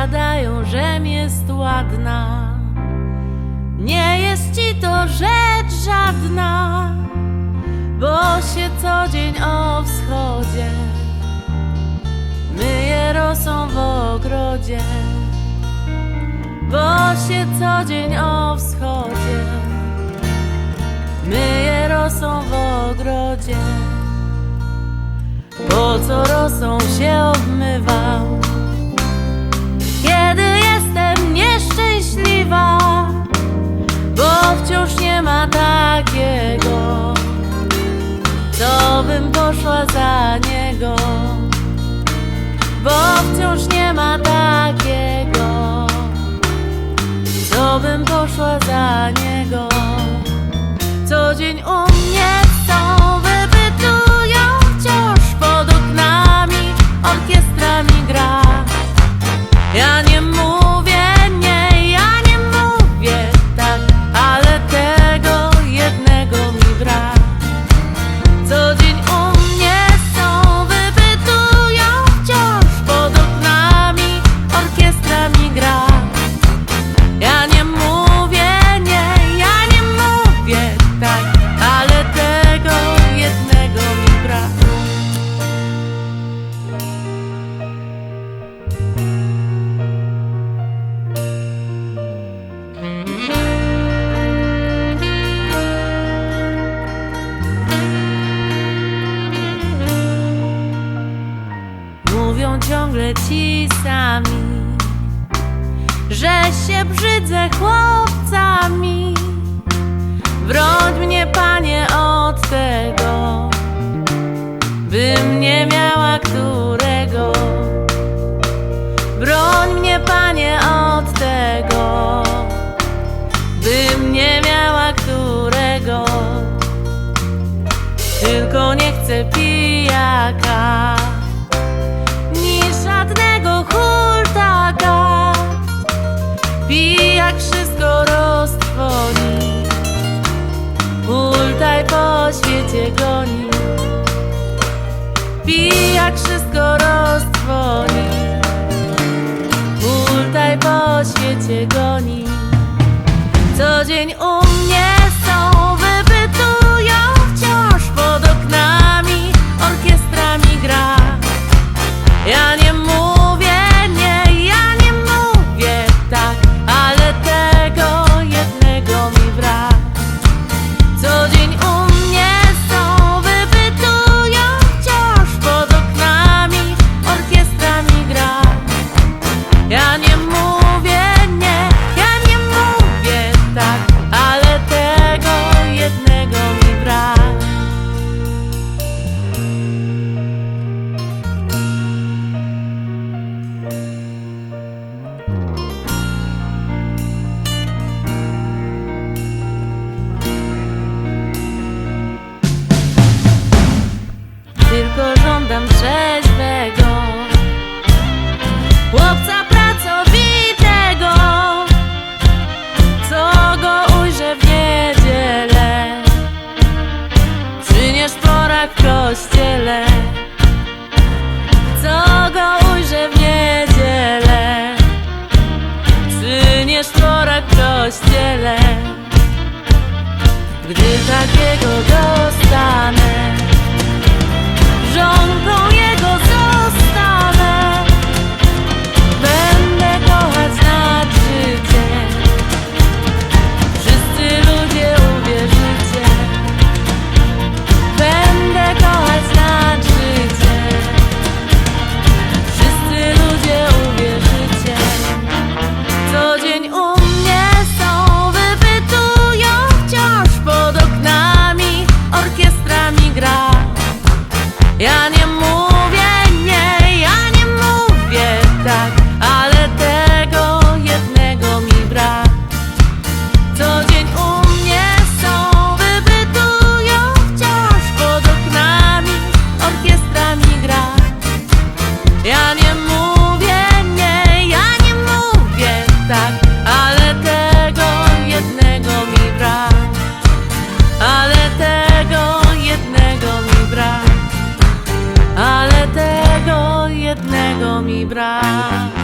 gadają, żem jest ładna. Nie jest ci to rzecz żadna, bo się co dzień o wschodzie myje rosą w ogrodzie. Bo się co dzień o wschodzie myje rosą w ogrodzie. Bo co rosą się o Poszła za niego, bo wciąż nie ma takiego, co bym poszła za niego. Co dzień u mnie. ci sami, że się brzydzę chłopcami. Broń mnie, panie, od tego, bym nie miała którego. Broń mnie, panie, od tego, bym nie miała którego. Tylko nie chcę pijaka. cię goni. Pijak wszystko roztworzy. gdy takiego dostanę vibrar.